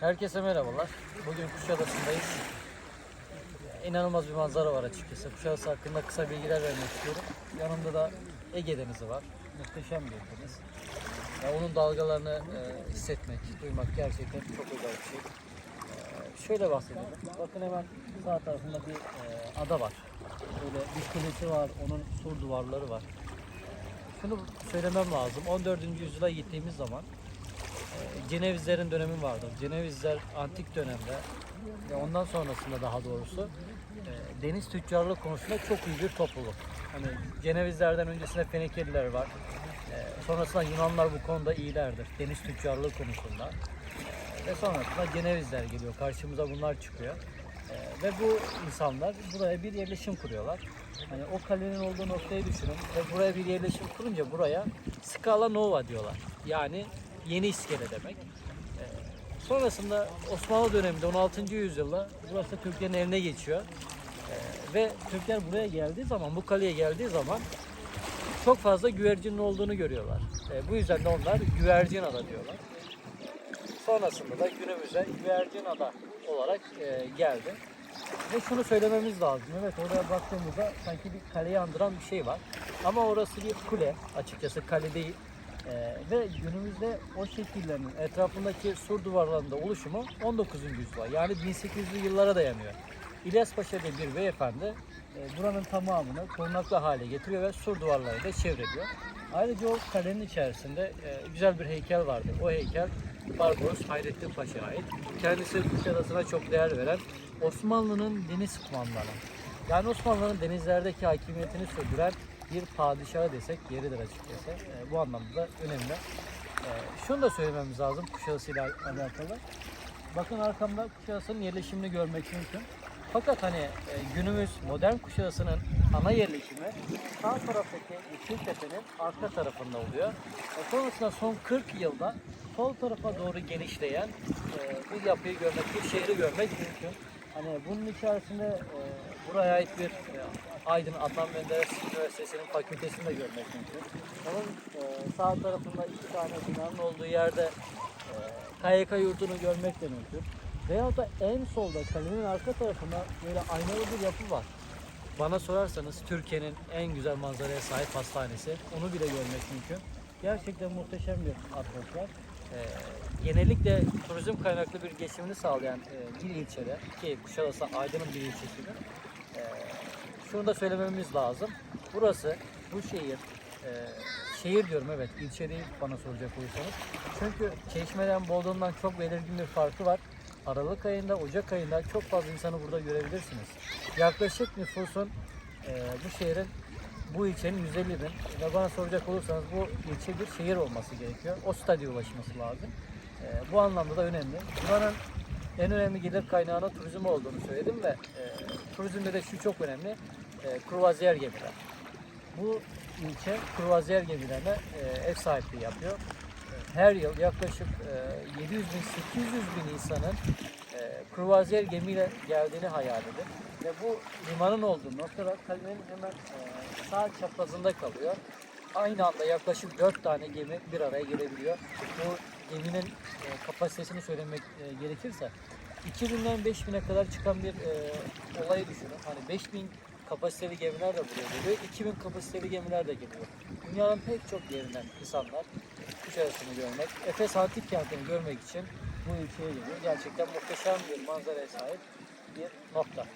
Herkese merhabalar. Bugün Kuşadası'ndayız. İnanılmaz bir manzara var açıkçası. Kuşadası hakkında kısa bilgiler vermek istiyorum. Yanımda da Ege Denizi var. Muhteşem bir deniz. Ya onun dalgalarını e, hissetmek, duymak gerçekten çok özel bir şey. E, şöyle bahsedelim. Bakın hemen sağ tarafında bir e, ada var. Böyle bir kulesi var, onun sur duvarları var. Şunu söylemem lazım. 14. yüzyıla gittiğimiz zaman Cenevizlerin dönemi vardır. Cenevizler antik dönemde ve ondan sonrasında daha doğrusu e, deniz tüccarlığı konusunda çok iyi bir topluluk. Hani Cenevizlerden öncesinde Fenikeliler var. E, sonrasında Yunanlar bu konuda iyilerdir. Deniz tüccarlığı konusunda. E, ve sonrasında Cenevizler geliyor. Karşımıza bunlar çıkıyor. Ve bu insanlar buraya bir yerleşim kuruyorlar. Hani o kalenin olduğu noktayı düşünün ve buraya bir yerleşim kurunca buraya Scala Nova diyorlar. Yani yeni iskele demek. Ee, sonrasında Osmanlı döneminde 16. yüzyılda burası Türklerin eline geçiyor. Ee, ve Türkler buraya geldiği zaman, bu kaleye geldiği zaman çok fazla güvercinin olduğunu görüyorlar. Ee, bu yüzden de onlar güvercin ada diyorlar. Sonrasında da günümüze güvercin ada olarak e, geldi. Ve şunu söylememiz lazım. Evet oraya baktığımızda sanki bir kaleyi andıran bir şey var. Ama orası bir kule. Açıkçası kale değil. Ee, ve günümüzde o şekillerin etrafındaki sur duvarlarında oluşumu 19. yüzyıla yani 1800'lü yıllara dayanıyor. İlyas Paşa diye bir beyefendi e, buranın tamamını korunaklı hale getiriyor ve sur duvarları da çevreliyor. Ayrıca o kalenin içerisinde e, güzel bir heykel vardı. O heykel Barbaros Hayrettin Paşa'ya ait. Kendisi Kuşadası'na çok değer veren Osmanlı'nın deniz kumandanı. Yani Osmanlı'nın denizlerdeki hakimiyetini sürdüren bir padişahı desek yeridir açıkçası. E, bu anlamda da önemli. E, şunu da söylememiz lazım Kuşadası ile alakalı. Bakın arkamda Kuşadası'nın yerleşimini görmek mümkün. Fakat hani e, günümüz modern Kuşadası'nın ana yerleşimi sağ taraftaki Yeşiltepe'nin arka tarafında oluyor. E, sonrasında son 40 yılda sol tarafa doğru genişleyen e, bir yapıyı görmek, bir şehri görmek mümkün. Hani bunun içerisinde e, buraya ait bir e, Aydın Adnan Menderes Üniversitesi'nin fakültesini de görmek mümkün. Onun e, sağ tarafında iki tane binanın olduğu yerde e, KYK yurdunu görmek de mümkün. Veyahut da en solda kalenin arka tarafında böyle aynalı bir yapı var. Bana sorarsanız Türkiye'nin en güzel manzaraya sahip hastanesi. Onu bile görmek mümkün. Gerçekten muhteşem bir atmosfer. Ee, genellikle turizm kaynaklı bir geçimini sağlayan e, bir ilçede ki Kuşadası Aydın'ın bir ilçesidir. Ee, şunu da söylememiz lazım. Burası, bu şehir, e, şehir diyorum evet ilçe değil bana soracak olursanız. Çünkü Çeşme'den Bodrum'dan çok belirgin bir farkı var. Aralık ayında, Ocak ayında çok fazla insanı burada görebilirsiniz. Yaklaşık nüfusun e, bu şehrin, bu ilçenin 150 bin ve bana soracak olursanız bu ilçe bir şehir olması gerekiyor. O statüye ulaşması lazım. E, bu anlamda da önemli. Buranın en önemli gelir kaynağına turizm olduğunu söyledim ve e, turizmde de şu çok önemli. E, kruvaziyer gemiler. Bu ilçe kruvaziyer gemilerine e, ev sahipliği yapıyor. Her yıl yaklaşık e, 700 bin 800 bin insanın e, kruvaziyer gemiyle geldiğini hayal edin. Ve bu limanın olduğu noktada kalenin hemen e, sağ çaprazında kalıyor. Aynı anda yaklaşık 4 tane gemi bir araya gelebiliyor. Bu geminin e, kapasitesini söylemek e, gerekirse 2000'den 5000'e kadar çıkan bir e, olayı düşünün. Hani 5000 kapasiteli gemiler de buraya geliyor. 2000 kapasiteli gemiler de geliyor. Dünyanın pek çok yerinden insanlar Kuşadası'nı görmek, Efes Antik Kenti'ni görmek için bu ülkeye geliyor. Gerçekten muhteşem bir manzaraya sahip bir nokta.